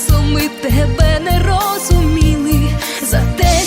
часом ми тебе не розуміли, за те,